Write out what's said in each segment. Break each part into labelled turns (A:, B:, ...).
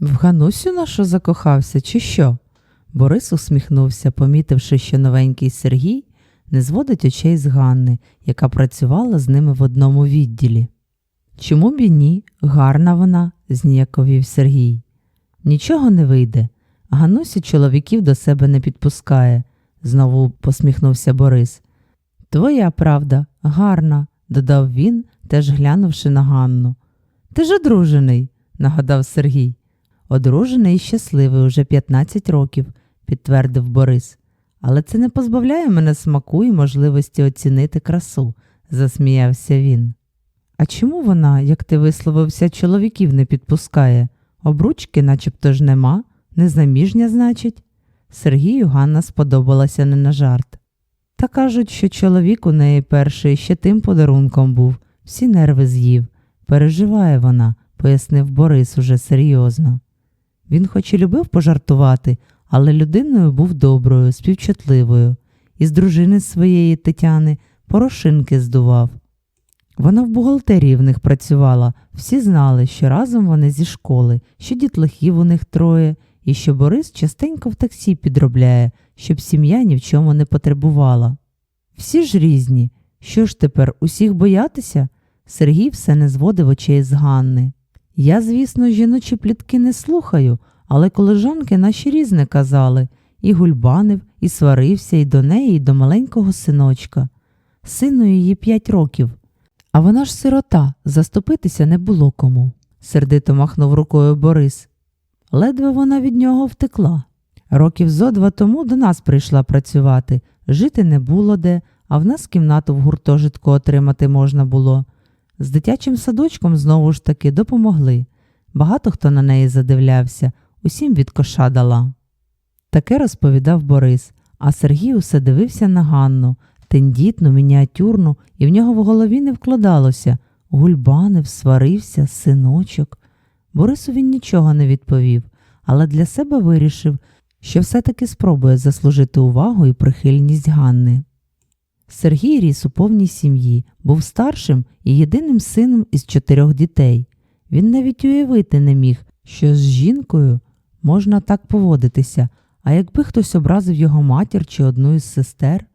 A: В Ганусю нашу закохався, чи що? Борис усміхнувся, помітивши, що новенький Сергій не зводить очей з Ганни, яка працювала з ними в одному відділі. Чому б і ні? Гарна вона, зніяковів Сергій. Нічого не вийде. Гануся чоловіків до себе не підпускає, знову посміхнувся Борис. Твоя правда, гарна, додав він, теж глянувши на Ганну. Ти ж одружений, нагадав Сергій. Одружений і щасливий уже 15 років, підтвердив Борис. Але це не позбавляє мене смаку і можливості оцінити красу, засміявся він. А чому вона, як ти висловився, чоловіків не підпускає? Обручки начебто ж нема, незаміжня, значить. Сергію Ганна сподобалася не на жарт. Та кажуть, що чоловік у неї перший ще тим подарунком був, всі нерви з'їв. Переживає вона, пояснив Борис уже серйозно. Він хоч і любив пожартувати, але людиною був доброю, співчутливою, із дружини своєї Тетяни порошинки здував. Вона в бухгалтерії в них працювала, всі знали, що разом вони зі школи, що дітлахів у них троє, і що Борис частенько в таксі підробляє, щоб сім'я ні в чому не потребувала. Всі ж різні. Що ж тепер, усіх боятися? Сергій все не зводив очей з Ганни. Я, звісно, жіночі плітки не слухаю, але колежанки наші різне казали і гульбанив, і сварився і до неї, і до маленького синочка. Сину її п'ять років. А вона ж сирота, заступитися не було кому, сердито махнув рукою Борис. Ледве вона від нього втекла. Років зо два тому до нас прийшла працювати, жити не було де, а в нас кімнату в гуртожитку отримати можна було. З дитячим садочком знову ж таки допомогли. Багато хто на неї задивлявся, усім від коша дала. Таке розповідав Борис, а Сергій усе дивився на Ганну, тендітну, мініатюрну, і в нього в голові не вкладалося гульбанив, сварився, синочок. Борису він нічого не відповів, але для себе вирішив, що все-таки спробує заслужити увагу і прихильність Ганни. Сергій ріс у повній сім'ї, був старшим і єдиним сином із чотирьох дітей. Він навіть уявити не міг, що з жінкою можна так поводитися, а якби хтось образив його матір чи одну із сестер.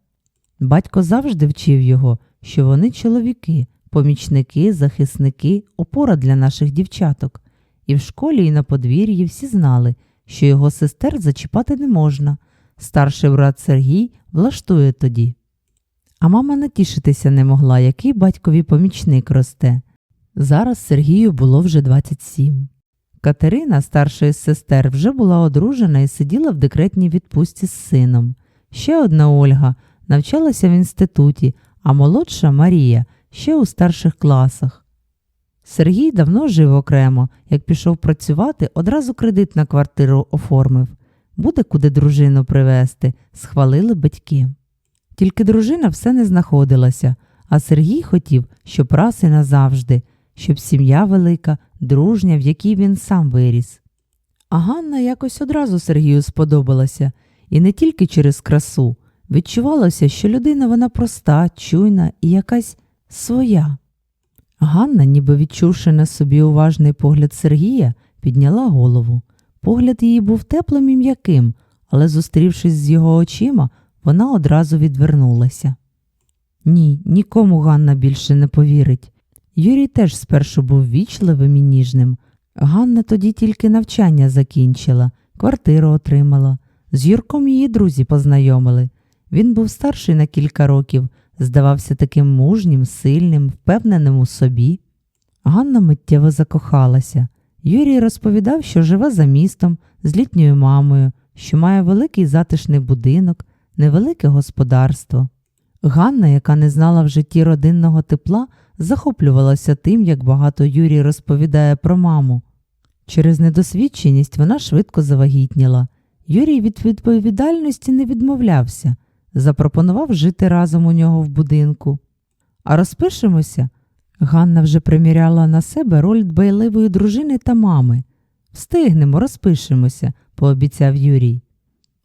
A: Батько завжди вчив його, що вони чоловіки, помічники, захисники, опора для наших дівчаток. І в школі, і на подвір'ї всі знали, що його сестер зачіпати не можна. Старший брат Сергій влаштує тоді. А мама натішитися не могла, який батькові помічник росте. Зараз Сергію було вже 27. Катерина, старша із сестер, вже була одружена і сиділа в декретній відпустці з сином. Ще одна Ольга навчалася в інституті, а молодша Марія ще у старших класах. Сергій давно жив окремо, як пішов працювати, одразу кредит на квартиру оформив. Буде куди дружину привезти, схвалили батьки. Тільки дружина все не знаходилася, а Сергій хотів, щоб раз і назавжди, щоб сім'я велика, дружня, в якій він сам виріс. А Ганна якось одразу Сергію сподобалася, і не тільки через красу. Відчувалося, що людина вона проста, чуйна і якась своя. Ганна, ніби відчувши на собі уважний погляд Сергія, підняла голову. Погляд її був теплим і м'яким, але, зустрівшись з його очима, вона одразу відвернулася. Ні, нікому Ганна більше не повірить. Юрій теж спершу був вічливим і ніжним. Ганна тоді тільки навчання закінчила, квартиру отримала. З Юрком її друзі познайомили. Він був старший на кілька років, здавався таким мужнім, сильним, впевненим у собі. Ганна миттєво закохалася. Юрій розповідав, що живе за містом з літньою мамою, що має великий затишний будинок, невелике господарство. Ганна, яка не знала в житті родинного тепла, захоплювалася тим, як багато Юрій розповідає про маму. Через недосвідченість вона швидко завагітніла. Юрій від відповідальності не відмовлявся, запропонував жити разом у нього в будинку. А розпишемося. Ганна вже приміряла на себе роль дбайливої дружини та мами. Встигнемо, розпишемося, пообіцяв Юрій.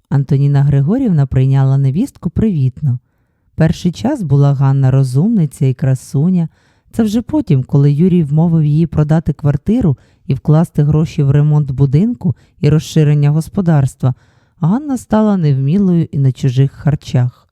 A: Антоніна Григорівна прийняла невістку привітно. Перший час була Ганна розумниця і красуня, Це вже потім, коли Юрій вмовив її продати квартиру і вкласти гроші в ремонт будинку і розширення господарства, Ганна стала невмілою і на чужих харчах.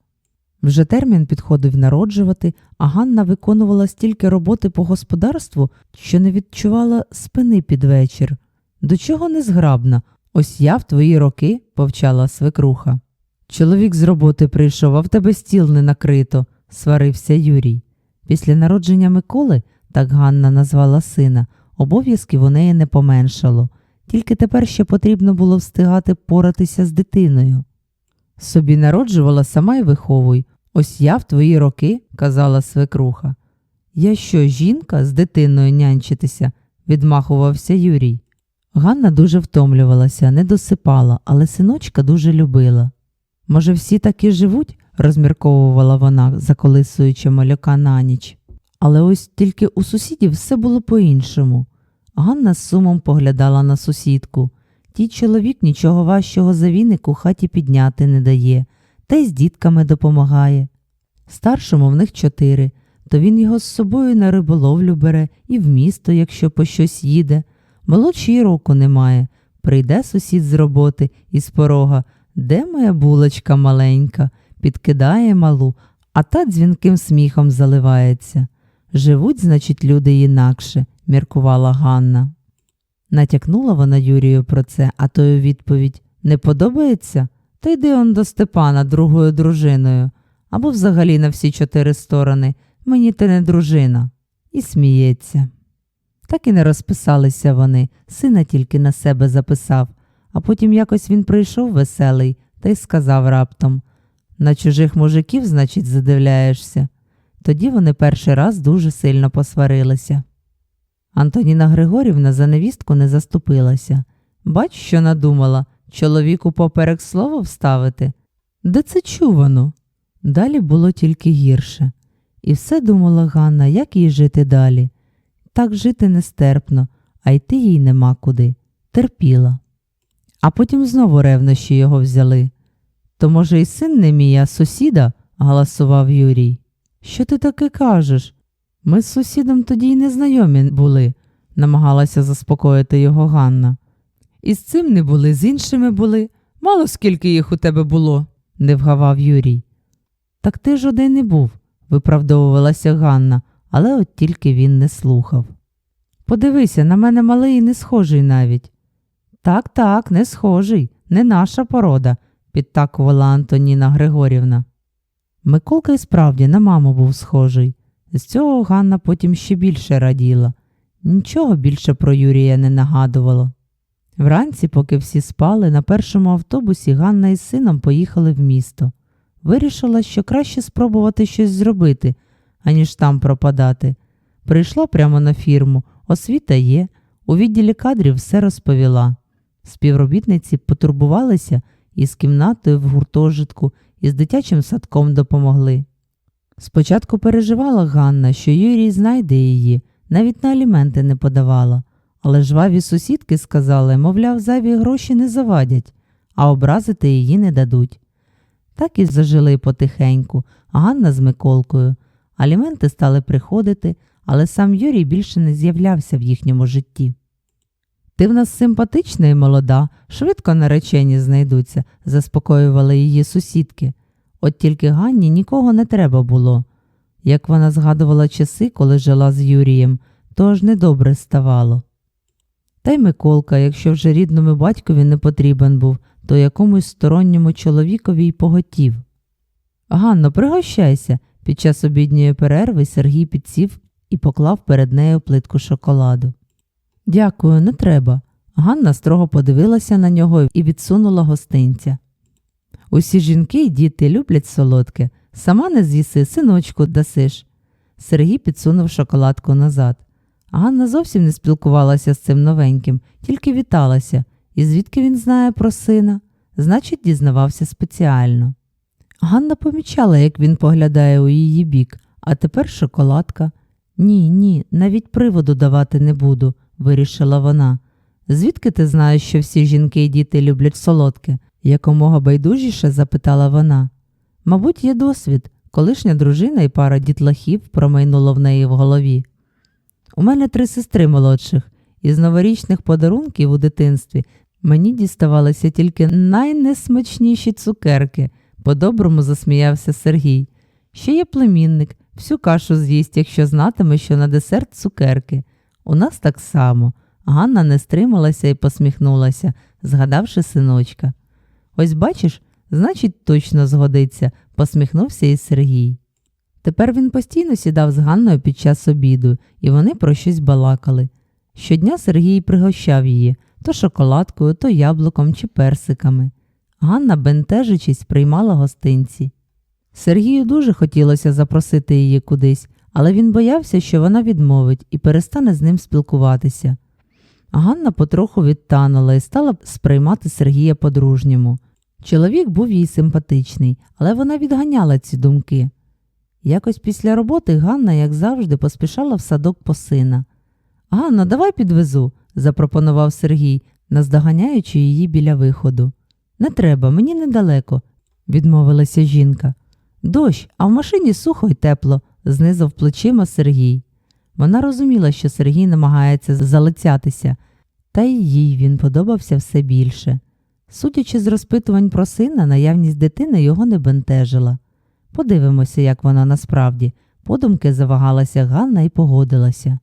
A: Вже термін підходив народжувати, а Ганна виконувала стільки роботи по господарству, що не відчувала спини під вечір. До чого незграбна? Ось я в твої роки, повчала свекруха. Чоловік з роботи прийшов, а в тебе стіл не накрито, сварився Юрій. Після народження Миколи, так Ганна назвала сина, обов'язків у неї не поменшало, тільки тепер ще потрібно було встигати поратися з дитиною. Собі народжувала сама й виховуй. Ось я в твої роки, казала свекруха. Я що, жінка з дитиною нянчитися? відмахувався Юрій. Ганна дуже втомлювалася, не досипала, але синочка дуже любила. Може, всі так і живуть, розмірковувала вона, заколисуючи малюка на ніч. Але ось тільки у сусідів все було по-іншому. Ганна з сумом поглядала на сусідку. Тій чоловік нічого важчого за віник у хаті підняти не дає, та й з дітками допомагає. Старшому в них чотири, то він його з собою на риболовлю бере і в місто, якщо по щось їде. Молодший року немає. Прийде сусід з роботи із порога. Де моя булочка маленька? Підкидає малу, а та дзвінким сміхом заливається. Живуть, значить, люди інакше, міркувала Ганна. Натякнула вона Юрію про це, а той у відповідь Не подобається? То йди он до Степана другою дружиною, або взагалі на всі чотири сторони. Мені ти не дружина. І сміється. Так і не розписалися вони, сина тільки на себе записав, а потім якось він прийшов веселий та й сказав раптом на чужих мужиків, значить, задивляєшся. Тоді вони перший раз дуже сильно посварилися. Антоніна Григорівна за невістку не заступилася. Бач, що надумала чоловіку поперек слово вставити. Де це чувано? Далі було тільки гірше. І все думала Ганна, як їй жити далі. Так жити нестерпно, а йти їй нема куди. Терпіла. А потім знову ревнощі його взяли. То, може, і син не мій, а сусіда? галасував Юрій. Що ти таке кажеш? Ми з сусідом тоді й незнайомі були, намагалася заспокоїти його Ганна. І з цим не були, з іншими були. Мало скільки їх у тебе було, не вгавав Юрій. Так ти ж один і був, виправдовувалася Ганна, але от тільки він не слухав. Подивися, на мене малий і не схожий навіть. Так, так, не схожий, не наша порода, підтакувала Антоніна Григорівна. Миколка і справді на маму був схожий. З цього Ганна потім ще більше раділа. Нічого більше про Юрія не нагадувало. Вранці, поки всі спали, на першому автобусі Ганна із сином поїхали в місто. Вирішила, що краще спробувати щось зробити, аніж там пропадати. Прийшла прямо на фірму, освіта є, у відділі кадрів все розповіла. Співробітниці потурбувалися із кімнатою в гуртожитку, і з дитячим садком допомогли. Спочатку переживала Ганна, що Юрій знайде її, навіть на аліменти не подавала, але жваві сусідки сказали, мовляв, зайві гроші не завадять, а образити її не дадуть. Так і зажили потихеньку, Ганна з Миколкою. Аліменти стали приходити, але сам Юрій більше не з'являвся в їхньому житті. Ти в нас симпатична і молода, швидко наречені знайдуться, заспокоювали її сусідки. От тільки Ганні нікого не треба було. Як вона згадувала часи, коли жила з Юрієм, то аж недобре ставало. Та й Миколка, якщо вже рідному батькові не потрібен був, то якомусь сторонньому чоловікові й поготів. Ганно, пригощайся. Під час обідньої перерви Сергій підсів і поклав перед нею плитку шоколаду. Дякую, не треба. Ганна строго подивилася на нього і відсунула гостинця. Усі жінки й діти люблять солодке. Сама не з'їси, синочку дасиш. Сергій підсунув шоколадку назад. Ганна зовсім не спілкувалася з цим новеньким, тільки віталася. І звідки він знає про сина? Значить, дізнавався спеціально. Ганна помічала, як він поглядає у її бік, а тепер шоколадка. Ні, ні, навіть приводу давати не буду, вирішила вона. Звідки ти знаєш, що всі жінки і діти люблять солодке? якомога байдужіше запитала вона. Мабуть, є досвід. колишня дружина і пара дітлахів промайнуло в неї в голові. У мене три сестри молодших. Із новорічних подарунків у дитинстві мені діставалися тільки найнесмачніші цукерки, по-доброму засміявся Сергій. Ще є племінник, всю кашу з'їсть, якщо знатиме, що на десерт цукерки. У нас так само. Ганна не стрималася і посміхнулася, згадавши синочка. Ось бачиш, значить, точно згодиться, посміхнувся і Сергій. Тепер він постійно сідав з Ганною під час обіду, і вони про щось балакали. Щодня Сергій пригощав її то шоколадкою, то яблуком чи персиками. Ганна, бентежичись, приймала гостинці. Сергію дуже хотілося запросити її кудись, але він боявся, що вона відмовить і перестане з ним спілкуватися. Ганна потроху відтанула і стала сприймати Сергія по-дружньому. Чоловік був їй симпатичний, але вона відганяла ці думки. Якось після роботи Ганна, як завжди, поспішала в садок по сина. Ганно, давай підвезу, запропонував Сергій, наздоганяючи її біля виходу. Не треба, мені недалеко, відмовилася жінка. Дощ, а в машині сухо й тепло, знизав плечима Сергій. Вона розуміла, що Сергій намагається залицятися, та й їй він подобався все більше. Судячи з розпитувань про сина, наявність дитини його не бентежила. Подивимося, як вона насправді. Подумки завагалася Ганна і погодилася.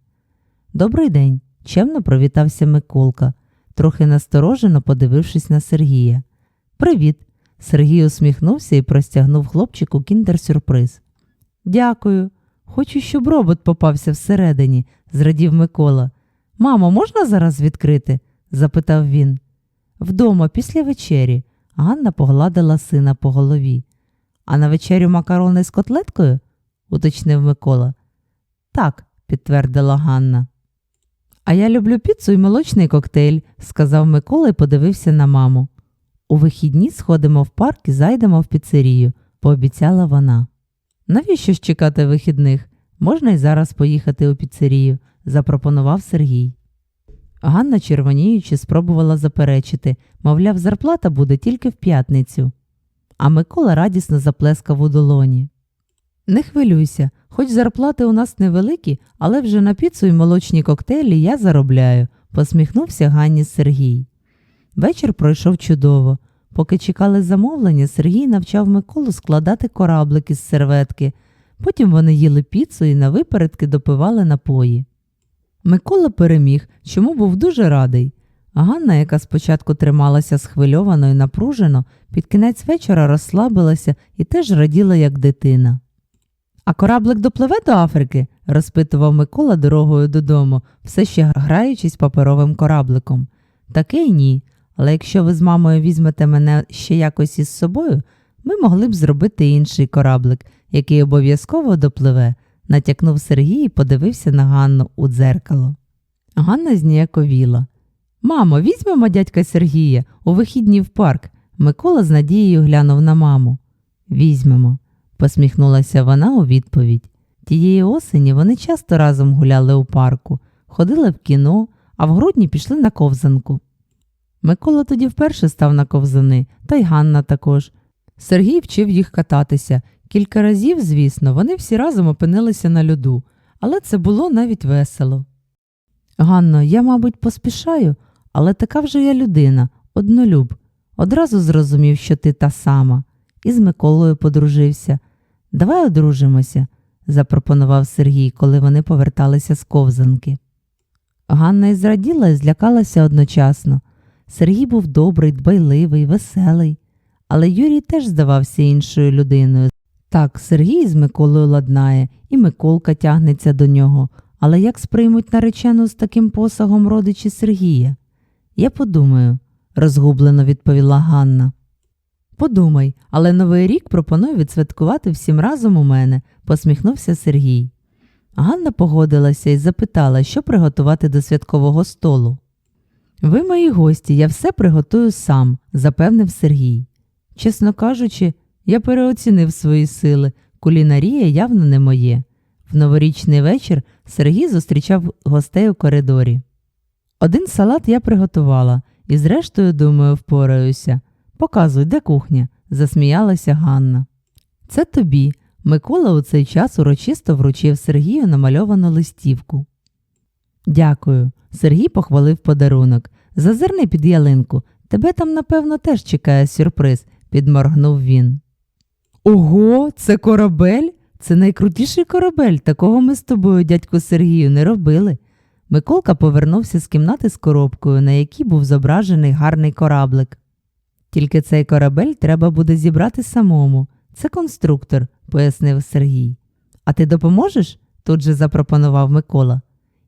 A: Добрий день, чемно привітався Миколка, трохи насторожено подивившись на Сергія. Привіт. Сергій усміхнувся і простягнув хлопчику кіндер-сюрприз. Дякую. Хочу, щоб робот попався всередині, зрадів Микола. Мамо, можна зараз відкрити? запитав він. Вдома, після вечері. Ганна погладила сина по голові. А на вечерю макарони з котлеткою? уточнив Микола. Так, підтвердила Ганна. А я люблю піцу і молочний коктейль, сказав Микола і подивився на маму. У вихідні сходимо в парк і зайдемо в піцерію, пообіцяла вона. Навіщо ж чекати вихідних? Можна й зараз поїхати у піцерію, запропонував Сергій. Ганна, червоніючи, спробувала заперечити, мовляв, зарплата буде тільки в п'ятницю. А Микола радісно заплескав у долоні. Не хвилюйся, хоч зарплати у нас невеликі, але вже на піцу і молочні коктейлі я заробляю, посміхнувся Ганні Сергій. Вечір пройшов чудово. Поки чекали замовлення, Сергій навчав Миколу складати кораблики з серветки. Потім вони їли піцу і на випередки допивали напої. Микола переміг, чому був дуже радий. Ганна, яка спочатку трималася схвильовано і напружено, під кінець вечора розслабилася і теж раділа, як дитина. А кораблик допливе до Африки? розпитував Микола дорогою додому, все ще граючись паперовим корабликом. Таки й ні. Але якщо ви з мамою візьмете мене ще якось із собою, ми могли б зробити інший кораблик, який обов'язково допливе, натякнув Сергій і подивився на Ганну у дзеркало. Ганна зніяковіла. Мамо, візьмемо дядька Сергія у вихідні в парк. Микола з надією глянув на маму. Візьмемо, посміхнулася вона у відповідь. Тієї осені вони часто разом гуляли у парку, ходили в кіно, а в грудні пішли на ковзанку. Микола тоді вперше став на ковзани, та й Ганна також. Сергій вчив їх кататися. Кілька разів, звісно, вони всі разом опинилися на льоду, але це було навіть весело. Ганно, я, мабуть, поспішаю, але така вже я людина, однолюб. Одразу зрозумів, що ти та сама, і з Миколою подружився. Давай одружимося, запропонував Сергій, коли вони поверталися з ковзанки. Ганна і зраділа і злякалася одночасно. Сергій був добрий, дбайливий, веселий, але Юрій теж здавався іншою людиною. Так, Сергій з Миколою ладнає, і Миколка тягнеться до нього, але як сприймуть наречену з таким посагом родичі Сергія? Я подумаю, розгублено відповіла Ганна. Подумай, але новий рік пропоную відсвяткувати всім разом у мене, посміхнувся Сергій. Ганна погодилася і запитала, що приготувати до святкового столу. Ви мої гості, я все приготую сам, запевнив Сергій. Чесно кажучи, я переоцінив свої сили, кулінарія явно не моє. В новорічний вечір Сергій зустрічав гостей у коридорі. Один салат я приготувала і, зрештою, думаю, впораюся. Показуй, де кухня, засміялася Ганна. Це тобі. Микола у цей час урочисто вручив Сергію намальовану листівку. Дякую. Сергій похвалив подарунок. Зазирни під ялинку. Тебе там, напевно, теж чекає сюрприз, підморгнув він. Ого, це корабель? Це найкрутіший корабель. Такого ми з тобою, дядьку Сергію, не робили. Миколка повернувся з кімнати з коробкою, на якій був зображений гарний кораблик. Тільки цей корабель треба буде зібрати самому. Це конструктор, пояснив Сергій. А ти допоможеш? тут же запропонував Микола.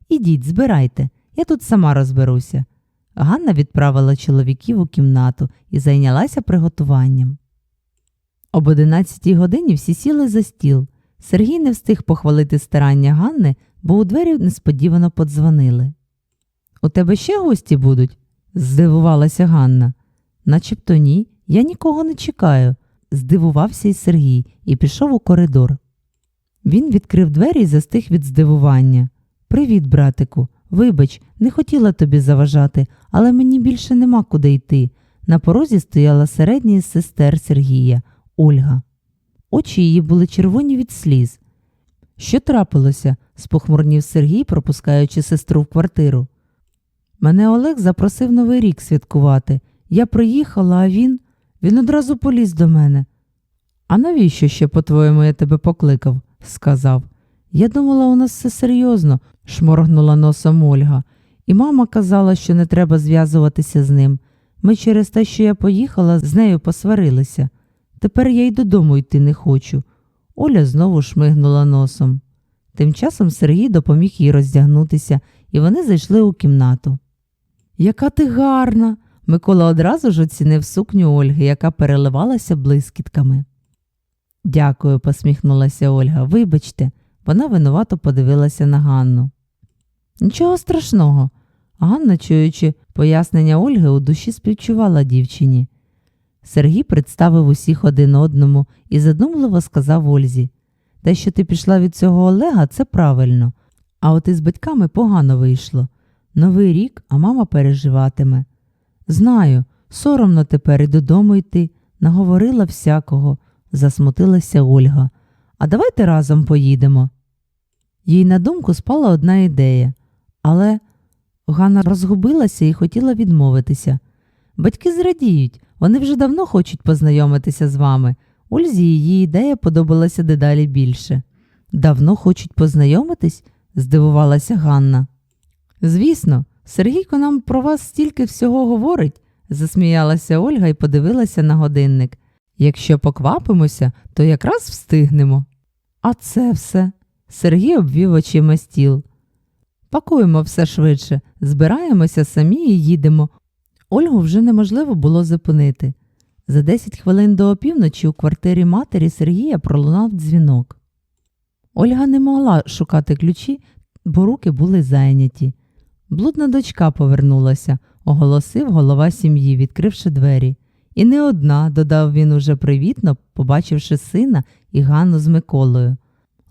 A: Ідіть, збирайте, я тут сама розберуся. Ганна відправила чоловіків у кімнату і зайнялася приготуванням. Об одинадцятій годині всі сіли за стіл. Сергій не встиг похвалити старання Ганни, бо у двері несподівано подзвонили. У тебе ще гості будуть? здивувалася Ганна. Начебто ні, я нікого не чекаю, здивувався й Сергій і пішов у коридор. Він відкрив двері і застиг від здивування. Привіт, братику. Вибач, не хотіла тобі заважати, але мені більше нема куди йти. На порозі стояла середня із сестер Сергія, Ольга. Очі її були червоні від сліз. Що трапилося? спохмурнів Сергій, пропускаючи сестру в квартиру. Мене Олег запросив Новий рік святкувати. Я приїхала, а він. Він одразу поліз до мене. А навіщо ще, по-твоєму, я тебе покликав? сказав. Я думала, у нас все серйозно, шморгнула носом Ольга, і мама казала, що не треба зв'язуватися з ним. Ми через те, що я поїхала, з нею посварилися. Тепер я й додому йти не хочу. Оля знову шмигнула носом. Тим часом Сергій допоміг їй роздягнутися, і вони зайшли у кімнату. Яка ти гарна! Микола одразу ж оцінив сукню Ольги, яка переливалася блискітками. Дякую, посміхнулася Ольга. Вибачте, вона винувато подивилася на Ганну. Нічого страшного. Ганна, чуючи пояснення Ольги, у душі співчувала дівчині. Сергій представив усіх один одному і задумливо сказав Ользі те, що ти пішла від цього Олега, це правильно, а от із батьками погано вийшло. Новий рік, а мама переживатиме. Знаю, соромно тепер і додому йти, наговорила всякого, засмутилася Ольга. А давайте разом поїдемо. Їй на думку спала одна ідея, але Ганна розгубилася і хотіла відмовитися. Батьки зрадіють, вони вже давно хочуть познайомитися з вами. Ользі її ідея подобалася дедалі більше. Давно хочуть познайомитись? здивувалася Ганна. Звісно, Сергійко нам про вас стільки всього говорить, засміялася Ольга і подивилася на годинник. Якщо поквапимося, то якраз встигнемо. А це все. Сергій обвів очима стіл. Пакуємо все швидше, збираємося самі і їдемо. Ольгу вже неможливо було зупинити. За 10 хвилин до опівночі у квартирі матері Сергія пролунав дзвінок. Ольга не могла шукати ключі, бо руки були зайняті. Блудна дочка повернулася, оголосив голова сім'ї, відкривши двері. І не одна, додав він уже привітно, побачивши сина і Ганну з Миколою.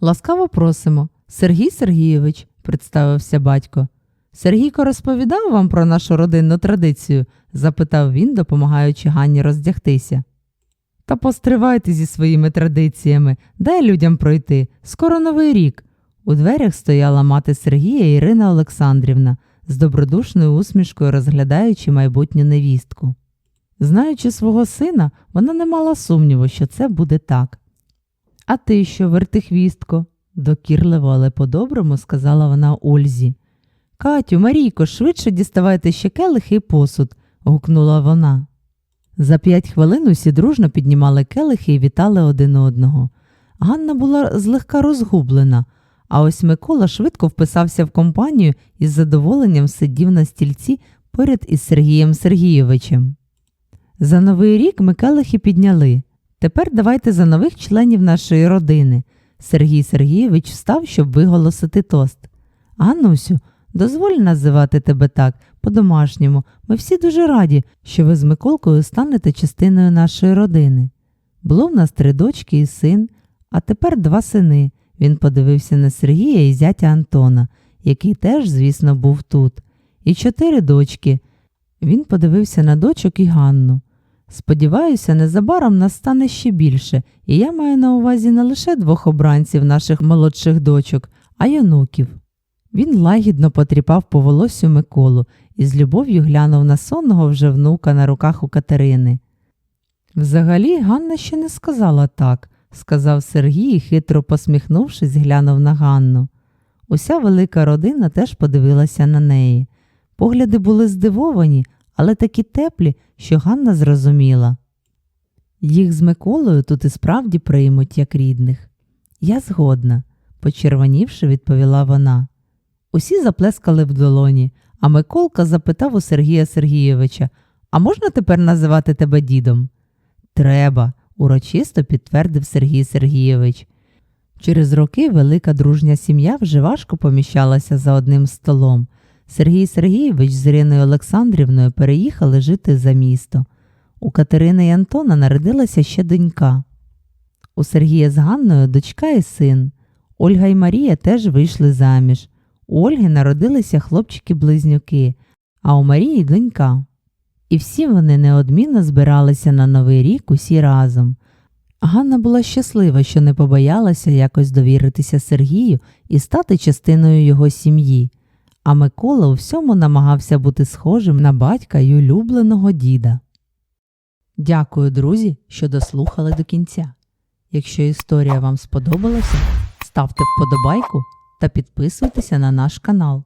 A: Ласкаво просимо, Сергій Сергійович, представився батько. Сергійко розповідав вам про нашу родинну традицію? запитав він, допомагаючи Ганні роздягтися. Та постривайте зі своїми традиціями, дай людям пройти. Скоро новий рік. У дверях стояла мати Сергія Ірина Олександрівна, з добродушною усмішкою розглядаючи майбутню невістку. Знаючи свого сина, вона не мала сумніву, що це буде так. А ти що, вертихвістко? докірливо, але по-доброму сказала вона Ользі. Катю, Марійко, швидше діставайте ще келихи і посуд, гукнула вона. За п'ять хвилин усі дружно піднімали келихи і вітали один одного. Ганна була злегка розгублена, а ось Микола швидко вписався в компанію і з задоволенням сидів на стільці поряд із Сергієм Сергійовичем. За новий рік ми келихи підняли. Тепер давайте за нових членів нашої родини. Сергій Сергійович встав, щоб виголосити тост. Ганусю, дозволь називати тебе так, по-домашньому. Ми всі дуже раді, що ви з Миколкою станете частиною нашої родини. Було в нас три дочки і син, а тепер два сини. Він подивився на Сергія і зятя Антона, який теж, звісно, був тут. І чотири дочки. Він подивився на дочок і Ганну. Сподіваюся, незабаром нас стане ще більше, і я маю на увазі не лише двох обранців наших молодших дочок, а й онуків. Він лагідно потріпав по волосю Миколу і з любов'ю глянув на сонного вже внука на руках у Катерини. Взагалі, Ганна ще не сказала так, сказав Сергій і, хитро посміхнувшись, глянув на Ганну. Уся велика родина теж подивилася на неї. Погляди були здивовані, але такі теплі, що Ганна зрозуміла. Їх з Миколою тут і справді приймуть як рідних. Я згодна, почервонівши, відповіла вона. Усі заплескали в долоні, а Миколка запитав у Сергія Сергійовича А можна тепер називати тебе дідом? Треба, урочисто підтвердив Сергій Сергійович. Через роки велика дружня сім'я вже важко поміщалася за одним столом. Сергій Сергійович з Іриною Олександрівною переїхали жити за місто. У Катерини і Антона народилася ще донька. У Сергія з Ганною дочка і син. Ольга і Марія теж вийшли заміж. У Ольги народилися хлопчики-близнюки, а у Марії донька. І всі вони неодмінно збиралися на Новий рік усі разом. Ганна була щаслива, що не побоялася якось довіритися Сергію і стати частиною його сім'ї, а Микола у всьому намагався бути схожим на батька й улюбленого діда. Дякую, друзі, що дослухали до кінця. Якщо історія вам сподобалася, ставте вподобайку та підписуйтеся на наш канал.